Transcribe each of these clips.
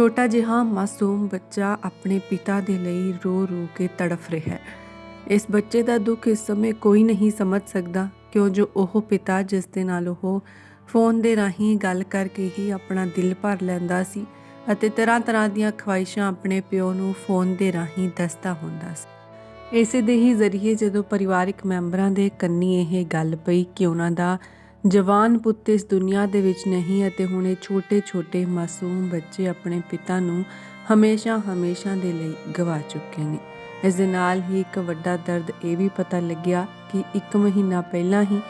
ਛੋਟਾ ਜਿਹਾ ਮਾਸੂਮ ਬੱਚਾ ਆਪਣੇ ਪਿਤਾ ਦੇ ਲਈ ਰੋ ਰੋ ਕੇ ਤੜਫ ਰਿਹਾ ਹੈ। ਇਸ ਬੱਚੇ ਦਾ ਦੁੱਖ ਇਸ ਸਮੇਂ ਕੋਈ ਨਹੀਂ ਸਮਝ ਸਕਦਾ, ਕਿਉਂ ਜੋ ਉਹ ਪਿਤਾ ਜਿਸ ਦੇ ਨਾਲ ਉਹ ਫੋਨ ਦੇ ਰਾਹੀਂ ਗੱਲ ਕਰਕੇ ਹੀ ਆਪਣਾ ਦਿਲ ਭਰ ਲੈਂਦਾ ਸੀ ਅਤੇ ਤਰ੍ਹਾਂ ਤਰ੍ਹਾਂ ਦੀਆਂ ਖਵਾਇਸ਼ਾਂ ਆਪਣੇ ਪਿਓ ਨੂੰ ਫੋਨ ਦੇ ਰਾਹੀਂ ਦੱਸਦਾ ਹੁੰਦਾ ਸੀ। ਇਸੇ ਦੇ ਹੀ ਜ਼ਰੀਏ ਜਦੋਂ ਪਰਿਵਾਰਿਕ ਮੈਂਬਰਾਂ ਦੇ ਕੰਨੀ ਇਹ ਗੱਲ ਪਈ ਕਿ ਉਹਨਾਂ ਦਾ ਜਵਾਨ ਪੁੱਤ ਇਸ ਦੁਨੀਆ ਦੇ ਵਿੱਚ ਨਹੀਂ ਅਤੇ ਹੁਣ ਇਹ ਛੋਟੇ-ਛੋਟੇ ਮਾਸੂਮ ਬੱਚੇ ਆਪਣੇ ਪਿਤਾ ਨੂੰ ਹਮੇਸ਼ਾ-ਹਮੇਸ਼ਾ ਦੇ ਲਈ ਗਵਾ ਚੁੱਕੇ ਨੇ। ਇਸ ਦੇ ਨਾਲ ਹੀ ਇੱਕ ਵੱਡਾ ਦਰਦ ਇਹ ਵੀ ਪਤਾ ਲੱਗਿਆ ਕਿ ਇੱਕ ਮਹੀਨਾ ਪਹਿਲਾਂ ਹੀ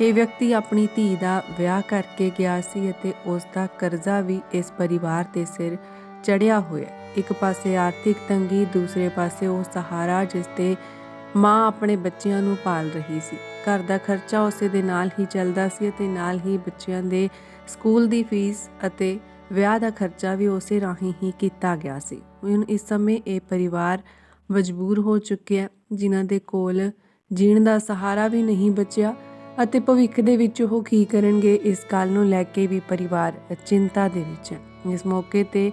ਇਹ ਵਿਅਕਤੀ ਆਪਣੀ ਧੀ ਦਾ ਵਿਆਹ ਕਰਕੇ ਗਿਆ ਸੀ ਅਤੇ ਉਸ ਦਾ ਕਰਜ਼ਾ ਵੀ ਇਸ ਪਰਿਵਾਰ ਦੇ ਸਿਰ ਚੜਿਆ ਹੋਇਆ। ਇੱਕ ਪਾਸੇ ਆਰਥਿਕ ਤੰਗੀ, ਦੂਸਰੇ ਪਾਸੇ ਉਹ ਸਹਾਰਾ ਜਿਸ ਤੇ ਮਾਂ ਆਪਣੇ ਬੱਚਿਆਂ ਨੂੰ ਪਾਲ ਰਹੀ ਸੀ। ਘਰ ਦਾ ਖਰਚਾ ਉਸੇ ਦੇ ਨਾਲ ਹੀ ਚੱਲਦਾ ਸੀ ਅਤੇ ਨਾਲ ਹੀ ਬੱਚਿਆਂ ਦੇ ਸਕੂਲ ਦੀ ਫੀਸ ਅਤੇ ਵਿਆਹ ਦਾ ਖਰਚਾ ਵੀ ਉਸੇ ਰਾਹੀਂ ਹੀ ਕੀਤਾ ਗਿਆ ਸੀ। ਹੁਣ ਇਸ ਸਮੇਂ ਇਹ ਪਰਿਵਾਰ ਮਜਬੂਰ ਹੋ ਚੁੱਕਿਆ ਜਿਨ੍ਹਾਂ ਦੇ ਕੋਲ ਜੀਣ ਦਾ ਸਹਾਰਾ ਵੀ ਨਹੀਂ ਬਚਿਆ ਅਤੇ ਭਵਿੱਖ ਦੇ ਵਿੱਚ ਉਹ ਕੀ ਕਰਨਗੇ, ਇਸ ਗੱਲ ਨੂੰ ਲੈ ਕੇ ਵੀ ਪਰਿਵਾਰ ਚਿੰਤਾ ਦੇ ਵਿੱਚ ਹੈ। ਇਸ ਮੌਕੇ ਤੇ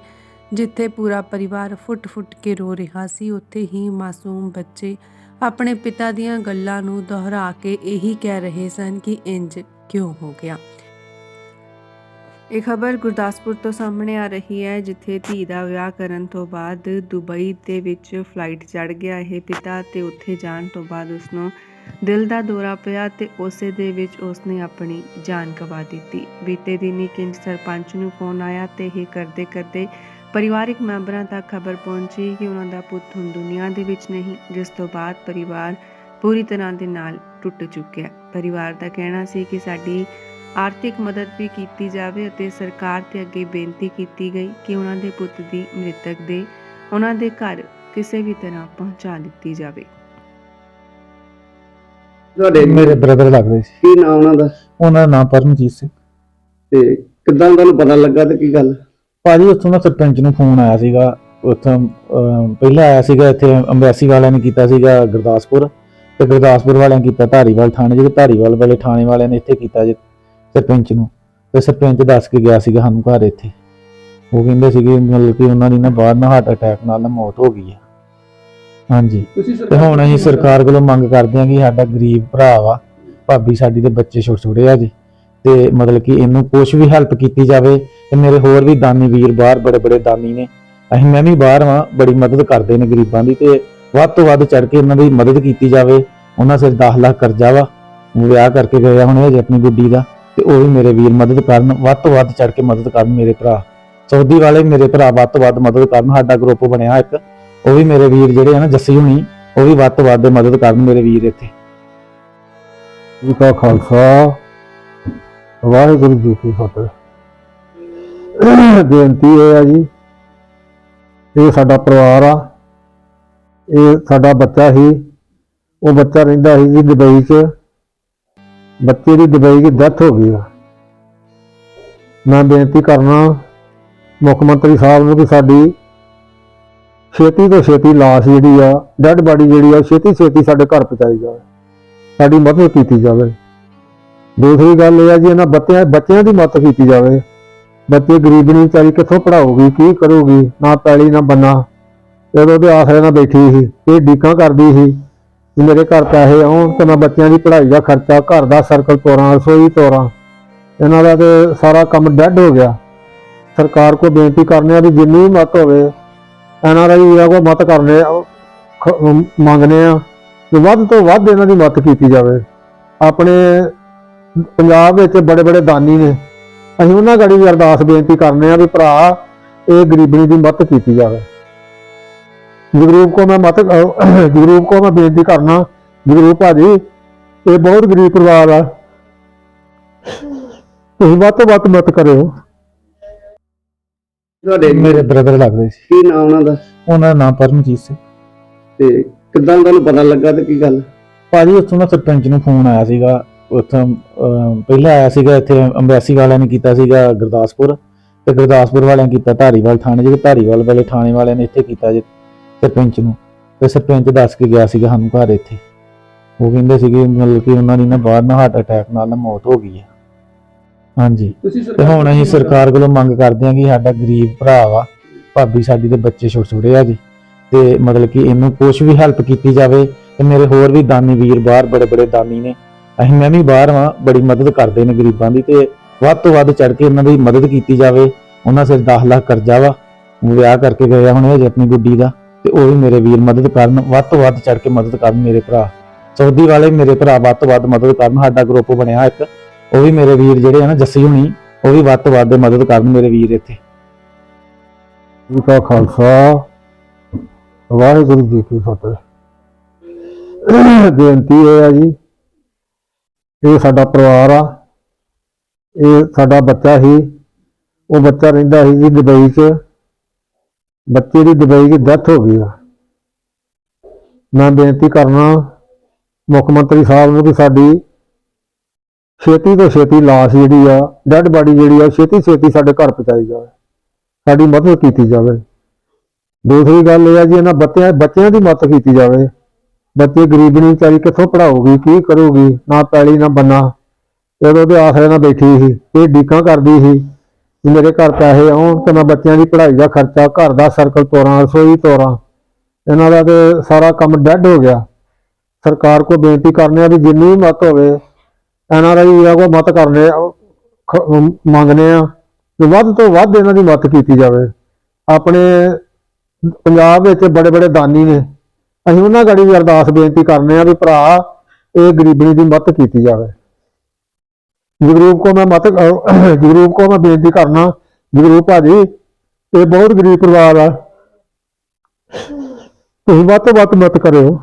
ਜਿੱਥੇ ਪੂਰਾ ਪਰਿਵਾਰ ਫੁੱਟ-ਫੁੱਟ ਕੇ ਰੋ ਰਿਹਾ ਸੀ, ਉੱਥੇ ਹੀ ਮਾਸੂਮ ਬੱਚੇ ਆਪਣੇ ਪਿਤਾ ਦੀਆਂ ਗੱਲਾਂ ਨੂੰ ਦੁਹਰਾ ਕੇ ਇਹੀ ਕਹਿ ਰਹੇ ਸਨ ਕਿ ਇੰਜ ਕਿਉਂ ਹੋ ਗਿਆ। ਇਹ ਖਬਰ ਗੁਰਦਾਸਪੁਰ ਤੋਂ ਸਾਹਮਣੇ ਆ ਰਹੀ ਹੈ, ਜਿੱਥੇ ਧੀ ਦਾ ਵਿਆਹ ਕਰਨ ਤੋਂ ਬਾਅਦ ਦੁਬਈ ਦੇ ਵਿੱਚ ਫਲਾਈਟ ਚੜ ਗਿਆ ਇਹ ਪਿਤਾ ਤੇ ਉੱਥੇ ਜਾਣ ਤੋਂ ਬਾਅਦ ਉਸ ਨੂੰ ਦਿਲ ਦਾ ਦੌਰਾ ਪਿਆ ਤੇ ਉਸੇ ਦੇ ਵਿੱਚ ਉਸਨੇ ਆਪਣੀ ਜਾਨ ਗਵਾ ਦਿੱਤੀ। ਬੀਤੇ ਦਿਨੀ ਕਿੰਜ ਸਰਪੰਚ ਨੂੰ ਫੋਨ ਆਇਆ ਤੇ ਇਹ ਕਰਦੇ ਕਰਦੇ ਪਰਿਵਾਰਕ ਮੈਂਬਰਾਂ ਤੱਕ ਖਬਰ ਪਹੁੰਚੀ ਕਿ ਉਹਨਾਂ ਦਾ ਪੁੱਤ ਹੁਣ ਦੁਨੀਆ ਦੇ ਵਿੱਚ ਨਹੀਂ ਜਿਸ ਤੋਂ ਬਾਅਦ ਪਰਿਵਾਰ ਪੂਰੀ ਤਰ੍ਹਾਂ ਦੇ ਨਾਲ ਟੁੱਟ ਚੁੱਕਿਆ ਪਰਿਵਾਰ ਦਾ ਕਹਿਣਾ ਸੀ ਕਿ ਸਾਡੀ ਆਰਥਿਕ ਮਦਦ ਵੀ ਕੀਤੀ ਜਾਵੇ ਅਤੇ ਸਰਕਾਰ ਤੇ ਅੱਗੇ ਬੇਨਤੀ ਕੀਤੀ ਗਈ ਕਿ ਉਹਨਾਂ ਦੇ ਪੁੱਤ ਦੀ ਮ੍ਰਿਤਕ ਦੇ ਉਹਨਾਂ ਦੇ ਘਰ ਕਿਸੇ ਵੀ ਤਰ੍ਹਾਂ ਪਹੁੰਚਾ ਦਿੱਤੀ ਜਾਵੇ। ਤੁਹਾਡੇ ਮੇਰੇ ਬ੍ਰਦਰ ਲੱਗਦੇ ਸੀ। ਕੀ ਨਾਮ ਉਹਨਾਂ ਦਾ? ਉਹਨਾਂ ਦਾ ਨਾਮ ਪਰਮਜੀਤ ਸਿੰਘ। ਤੇ ਕਿੱਦਾਂ ਤੁਹਾਨੂੰ ਪਤਾ ਲੱਗਾ ਤੇ ਕੀ ਗੱਲ? ਭਾਜੀ ਉੱਥੋਂ ਦਾ ਸਰਪੰਚ ਨੂੰ ਫੋਨ ਆਇਆ ਸੀਗਾ। ਉੱਥੋਂ ਪਹਿਲਾਂ ਆਇਆ ਸੀਗਾ ਇੱਥੇ ਅੰਬੈਸੀ ਵਾਲਿਆਂ ਨੇ ਕੀਤਾ ਸੀਗਾ ਗੁਰਦਾਸਪੁਰ। ਤੇ ਗੁਰਦਾਸਪੁਰ ਵਾਲਿਆਂ ਨੇ ਕੀਤਾ ਧਾਰੀਵਾਲ ਥਾਣੇ ਜਿਹੜੇ ਧਾਰੀਵਾਲ ਵਾਲੇ ਥਾਣੇ ਵਾਲਿਆਂ ਨੇ ਇੱਥੇ ਕੀਤਾ ਜੀ ਸਰਪੰਚ ਨੂੰ। ਤੇ ਸਰਪੰਚ ਦੱਸ ਕੇ ਗਿਆ ਸੀਗਾ ਸਾਨੂੰ ਘਰ ਇੱਥੇ। ਉਹ ਕਹਿੰਦੇ ਸੀਗੇ ਮਤਲਬ ਕਿ ਉਹਨਾਂ ਦੀ ਨਾ ਬਾਹਰ ਨਾ ਹਾਰਟ ਅਟੈਕ ਨਾਲ ਨਾ ਮੌਤ ਹੋ ਗਈ ਹੈ ਹਾਂਜੀ। ਤੇ ਹੁਣ ਅਸੀਂ ਸਰਕਾਰ ਕੋਲੋਂ ਮੰਗ ਕਰਦੇ ਹਾਂ ਕਿ ਸਾਡਾ ਗਰੀਬ ਭਰਾ ਵਾ ਭਾਬੀ ਸਾਡੀ ਦੇ ਬੱਚੇ ਛੋਟੇ ਛੋਟੇ ਆ ਜੀ। ਤੇ ਮਤਲਬ ਕਿ ਇਹਨੂੰ ਕੁਝ ਵੀ ਹੈਲਪ ਕੀਤੀ ਜਾਵੇ ਤੇ ਮੇਰੇ ਹੋਰ ਵੀ ਦਾਨੀ ਵੀਰ ਬਾਹਰ ਬੜੇ ਬੜੇ ਦਾਨੀ ਨੇ। ਅਸੀਂ ਮੈਂ ਵੀ ਬਾਹਰ ਵਾਂ, ਬੜੀ ਮਦਦ ਕਰਦੇ ਨੇ ਗਰੀਬਾਂ ਦੀ ਤੇ ਵੱਧ ਤੋਂ ਵੱਧ ਚੜ ਕੇ ਇਹਨਾਂ ਦੀ ਮਦਦ ਕੀਤੀ ਜਾਵੇ। ਉਹਨਾਂ ਸਿਰ 10 ਲੱਖ ਕਰਜ਼ਾ ਵਾ। ਵਿਆਹ ਕਰਕੇ ਗਏ ਆ ਹੁਣ ਇਹ ਆਪਣੀ ਗੁੱਡੀ ਦਾ ਤੇ ਉਹ ਵੀ ਮੇਰੇ ਵੀਰ ਮਦਦ ਕਰਨ, ਵੱਧ ਤੋਂ ਵੱਧ ਚੜ ਕੇ ਮਦਦ ਕਰਨ ਮੇਰੇ ਭਰਾ। ਸਊਦੀ ਵਾਲੇ ਮੇਰੇ ਭਰਾ ਵੱਧ ਤੋਂ ਵੱਧ ਮਦਦ ਕਰਨ, ਸਾਡਾ ਗਰੁੱਪ ਬਣਿਆ ਇੱਕ। ਉਹ ਵੀ ਮੇਰੇ ਵੀਰ ਜਿਹੜੇ ਆ ਨਾ ਜੱਸੀ ਹੁਣੀ, ਉਹ ਵੀ ਵੱਧ ਤੋਂ ਵੱਧ ਮਦਦ ਕਰਨ ਮੇਰੇ ਵੀਰ ਇੱਥੇ। ਜੀ ਕਾ ਖਾਲਸਾ। ਵਾਹਿਗੁਰੂ ਜੀ ਕੀ ਫਤਿਹ। ਬੇਨਤੀ ਇਹ ਆ ਜੀ, ਇਹ ਸਾਡਾ ਪਰਿਵਾਰ ਆ, ਇਹ ਸਾਡਾ ਬੱਚਾ ਸੀ, ਉਹ ਬੱਚਾ ਰਹਿੰਦਾ ਸੀ ਜੀ ਦੁਬਈ 'ਚ, ਬੱਚੇ ਦੀ ਦੁਬਈ 'ਚ ਡੈਥ ਹੋ ਗਈ ਆ। ਮੈਂ ਬੇਨਤੀ ਕਰਨਾ, ਮੁੱਖ ਮੰਤਰੀ ਸਾਹਿਬ ਨੂੰ ਕਿ ਸਾਡੀ ਛੇਤੀ ਤੋਂ ਛੇਤੀ ਲਾਸ਼ ਜਿਹੜੀ ਆ, ਡੈੱਡ ਬਾਡੀ ਜਿਹੜੀ ਆ ਛੇਤੀ ਛੇਤੀ ਸਾਡੇ ਘਰ ਪਹੁੰਚਾਈ ਜਾਵੇ, ਸਾਡੀ ਮਦਦ ਕੀਤੀ ਜਾਵੇ। ਦੂਸਰੀ ਗੱਲ ਇਹ ਆ ਜੀ ਇਹਨਾਂ ਬੱਚਿਆਂ ਬੱਚਿਆਂ ਦੀ ਮਦਦ ਕੀਤੀ ਜਾਵੇ। ਬੱਚੇ ਗਰੀਬਣੀ ਵਿਚਾਰੀ ਕਿੱਥੋਂ ਪੜਾਉਗੀ ਕੀ ਕਰੂਗੀ ਨਾ ਪੈਲੀ ਨਾ ਬੰਨਾ। ਜਦੋਂ ਦੇ ਆਸਰੇ ਨਾਲ ਬੈਠੀ ਸੀ ਇਹ ਡੀਕਾਂ ਕਰਦੀ ਸੀ ਕਿ ਮੇਰੇ ਘਰ ਪੈਸੇ ਆਉਣ ਤੇ ਮੈਂ ਬੱਚਿਆਂ ਦੀ ਪੜ੍ਹਾਈ ਦਾ ਖਰਚਾ ਘਰ ਦਾ ਸਰਕਲ ਤੋਰਾਂ ਰਸੋਈ ਤੋਰਾਂ। ਇਹਨਾਂ ਦਾ ਤੇ ਸਾਰਾ ਕੰਮ ਡੈੱਡ ਹੋ ਗਿਆ। ਸਰਕਾਰ ਕੋ ਬੇਨਤੀ ਕਰਨੇ ਆ ਵੀ ਜਿੰਨੀ ਵੀ ਮਤ ਹੋਵੇ ਇਹਨਾਂ ਦਾ ਵੀ ਕੋ ਮਤ ਕਰਨੇ ਆ, ਖ- ਮੰਗਨੇ ਆ ਕਿ ਵੱਧ ਤੋਂ ਵੱਧ ਇਹਨਾਂ ਦੀ ਮਦਦ ਕੀਤੀ ਜਾਵੇ। ਆਪਣੇ ਪੰਜਾਬ ਵਿੱਚ ਬੜੇ ਬੜੇ ਦਾਨੀ ਨੇ। ਅਸੀਂ ਉਹਨਾਂ ਗੜੀ ਵੀ ਅਰਦਾਸ ਬੇਨਤੀ ਕਰਨੇ ਆ ਵੀ ਭਰਾ ਇਹ ਗਰੀਬਣੀ ਦੀ ਮਦਦ ਕੀਤੀ ਜਾਵੇ। ਜਗਰੂਪ ਕੋ ਮੈਂ ਮਤ ਜਗਰੂਪ ਕੋ ਮੈਂ ਬੇਨਤੀ ਕਰਨਾ ਜਗਰੂਪ ਭਾਜੀ ਇਹ ਬਹੁਤ ਗਰੀਬ ਪਰਿਵਾਰ ਆ। ਤੁਸੀਂ ਵੱਧ ਤੋਂ ਵੱਧ ਮਦਦ ਕਰਿਓ। ਤੁਹਾਡੇ ਮੇਰੇ ਬ੍ਰਦਰ ਲੱਗਦੇ ਸੀ। ਕੀ ਨਾਮ ਉਹਨਾਂ ਦਾ? ਉਹਨਾਂ ਦਾ ਨਾਮ ਪਰਮਜੀਤ ਸਿੰਘ ਤੇ ਕਿੱਦਾਂ ਤੁਹਾਨੂੰ ਪਤਾ ਲੱਗਾ ਤੇ ਕੀ ਗੱਲ? ਭਾਜੀ ਉੱਥੋਂ ਦਾ ਸਰਪੰਚ ਨੂੰ ਫੋਨ ਆਇਆ ਸੀਗਾ। ਉੱਥੋਂ ਪਹਿਲਾਂ ਆਇਆ ਸੀਗਾ ਇੱਥੇ ਅੰਬੈਸੀ ਵਾਲਿਆਂ ਨੇ ਕੀਤਾ ਸੀਗਾ ਗੁਰਦਾਸਪੁਰ ਤੇ ਗੁਰਦਾਸਪੁਰ ਵਾਲਿਆਂ ਕੀਤਾ ਧਾਰੀਵਾਲ ਥਾਣੇ ਜਿਹੜੇ ਧਾਰੀਵਾਲ ਵਾਲੇ ਥਾਣੇ ਵਾਲਿਆਂ ਨੇ ਇੱਥੇ ਕੀਤਾ ਜੀ ਸਰਪੰਚ ਨੂੰ। ਤੇ ਸਰਪੰਚ ਦੱਸ ਕੇ ਗਿਆ ਸੀਗਾ ਸਾਨੂੰ ਘਰ ਇੱਥੇ। ਉਹ ਕਹਿੰਦੇ ਸੀਗੇ ਮਤਲਬ ਕਿ ਉਹਨਾਂ ਦੀ ਨਾ ਬਾਹਰ ਨਾ ਹਾਰਟ ਅਟੈਕ ਨਾਲ ਨਾ ਮੌਤ ਹੋ ਗਈ ਹੈ ਹਾਂਜੀ। ਤੇ ਹੁਣ ਅਸੀਂ ਸਰਕਾਰ ਕੋਲੋਂ ਮੰਗ ਕਰਦੇ ਹਾਂ ਕਿ ਸਾਡਾ ਗਰੀਬ ਭਰਾ ਵਾ ਭਾਬੀ ਸਾਡੀ ਦੇ ਬੱਚੇ ਛੋਟੇ ਛੋਟੇ ਆ ਜੀ ਤੇ ਮਤਲਬ ਕਿ ਇਹਨੂੰ ਕੁਛ ਵੀ ਹੈਲਪ ਕੀਤੀ ਜਾਵੇ ਤੇ ਮੇਰੇ ਹੋਰ ਵੀ ਦਾਨੀ ਵੀਰ ਬਾਹਰ ਬੜੇ ਬੜੇ ਦਾਨੀ ਨੇ ਅਸੀਂ ਮੈਂ ਵੀ ਬਾਹਰ ਵਾਂ, ਬੜੀ ਮਦਦ ਕਰਦੇ ਨੇ ਗਰੀਬਾਂ ਦੀ ਤੇ ਵੱਧ ਤੋਂ ਵੱਧ ਚੜ ਕੇ ਇਹਨਾਂ ਦੀ ਮਦਦ ਕੀਤੀ ਜਾਵੇ। ਉਹਨਾਂ ਸਿਰ 10 ਲੱਖ ਕਰਜ਼ਾ ਵਾ। ਵਿਆਹ ਕਰਕੇ ਗਏ ਹੁਣ ਹਜੇ ਆਪਣੀ ਗੁੱਡੀ ਦਾ ਤੇ ਉਹ ਵੀ ਮੇਰੇ ਵੀਰ ਮਦਦ ਕਰਨ, ਵੱਧ ਤੋਂ ਵੱਧ ਚੜ ਕੇ ਮਦਦ ਕਰਨ ਮੇਰੇ ਭਰਾ। ਸਊਦੀ ਵਾਲੇ ਮੇਰੇ ਭਰਾ ਵੱਧ ਤੋਂ ਵੱਧ ਮਦਦ ਕਰਨ, ਸਾਡਾ ਗਰੁੱਪ ਬਣਿਆ ਇੱਕ। ਉਹ ਵੀ ਮੇਰੇ ਵੀਰ ਜਿਹੜੇ ਆ ਨਾ, ਜੱਸੀ ਹੁਣੀ, ਉਹ ਵੀ ਵੱਧ ਤੋਂ ਵੱਧ ਮਦਦ ਕਰਨ ਮੇਰੇ ਵੀਰ ਇੱਥੇ। ਜੀ ਕਾ ਖਾਲਸਾ। ਵਾਹਿਗੁਰੂ ਜੀ ਕੀ ਫਤਿਹ। ਬੇਨਤੀ ਇਹ ਆ ਜੀ ਇਹ ਸਾਡਾ ਪਰਿਵਾਰ ਆ। ਇਹ ਸਾਡਾ ਬੱਚਾ ਸੀ। ਉਹ ਬੱਚਾ ਰਹਿੰਦਾ ਸੀ ਜੀ ਦੁਬਈ 'ਚ। ਬੱਚੇ ਦੀ ਦੁਬਈ 'ਚ ਡੈਥ ਹੋ ਗਈ ਆ। ਮੈਂ ਬੇਨਤੀ ਕਰਨਾ ਮੁੱਖ ਮੰਤਰੀ ਸਾਹਿਬ ਨੂੰ ਕਿ ਸਾਡੀ ਛੇਤੀ ਤੋਂ ਛੇਤੀ ਲਾਸ਼ ਜਿਹੜੀ ਆ ਡੈੱਡ ਬਾਡੀ ਜਿਹੜੀ ਆ, ਛੇਤੀ ਛੇਤੀ ਸਾਡੇ ਘਰ ਪਹੁੰਚਾਈ ਜਾਵੇ। ਸਾਡੀ ਮਦਦ ਕੀਤੀ ਜਾਵੇ। ਦੂਸਰੀ ਗੱਲ ਇਹ ਆ ਜੀ ਇਹਨਾਂ ਬੱਚਿਆਂ ਬੱਚਿਆਂ ਦੀ ਮਦਦ ਕੀਤੀ ਜਾਵੇ। ਬੱਚੇ ਗਰੀਬਣੀ ਵਿਚਾਰੀ ਕਿੱਥੋਂ ਪੜਾਉਗੀ ਕੀ ਕਰੂਗੀ ਨਾ ਪੈਲੀ ਨਾ ਬੰਨਾ। ਜਦੋਂ ਉਹਦੇ ਆਸਰੇ ਨਾਲ ਬੈਠੀ ਸੀ ਇਹ ਡੀਕਾਂ ਕਰਦੀ ਸੀ ਕਿ ਮੇਰੇ ਘਰ ਪੈਸੇ ਆਉਣ ਤੇ ਮੈਂ ਬੱਚਿਆਂ ਦੀ ਪੜ੍ਹਾਈ ਦਾ ਖਰਚਾ ਘਰ ਦਾ ਸਰਕਲ ਤੋਰਾਂ ਰਸੋਈ ਤੋਰਾਂ। ਇਹਨਾਂ ਦਾ ਤੇ ਸਾਰਾ ਕੰਮ ਡੈੱਡ ਹੋ ਗਿਆ। ਸਰਕਾਰ ਕੋ ਬੇਨਤੀ ਕਰਨੇ ਆ ਵੀ ਜਿੰਨੀ ਵੀ ਮਤ ਹੋਵੇ ਐਨਆਰਆਈ ਵੀਰਾਂ ਕੋ ਮਦਦ ਕਰਨੇ ਆ, ਖ- ਮੰਗਨੇ ਆ ਕਿ ਵੱਧ ਤੋਂ ਵੱਧ ਇਹਨਾਂ ਦੀ ਮਦਦ ਕੀਤੀ ਜਾਵੇ। ਆਪਣੇ ਪੰਜਾਬ ਵਿੱਚ ਬੜੇ ਬੜੇ ਦਾਨੀ ਨੇ ਅਸੀਂ ਉਹਨਾਂ ਗੜੀ ਵੀ ਅਰਦਾਸ ਬੇਨਤੀ ਕਰਨੇ ਆ ਵੀ ਭਰਾ, ਇਹ ਗਰੀਬਣੀ ਦੀ ਮਦਦ ਕੀਤੀ ਜਾਵੇ। ਜਗਰੂਪ ਕੋ ਮੈਂ ਮਤ ਜਗਰੂਪ ਕੋ ਮੈਂ ਬੇਨਤੀ ਕਰਨਾ, ਜਗਰੂਪ ਭਾਜੀ, ਇਹ ਬਹੁਤ ਗਰੀਬ ਪਰਿਵਾਰ ਆ। ਤੁਸੀਂ ਵੱਧ ਤੋਂ ਵੱਧ ਮਦਦ ਕਰਿਓ।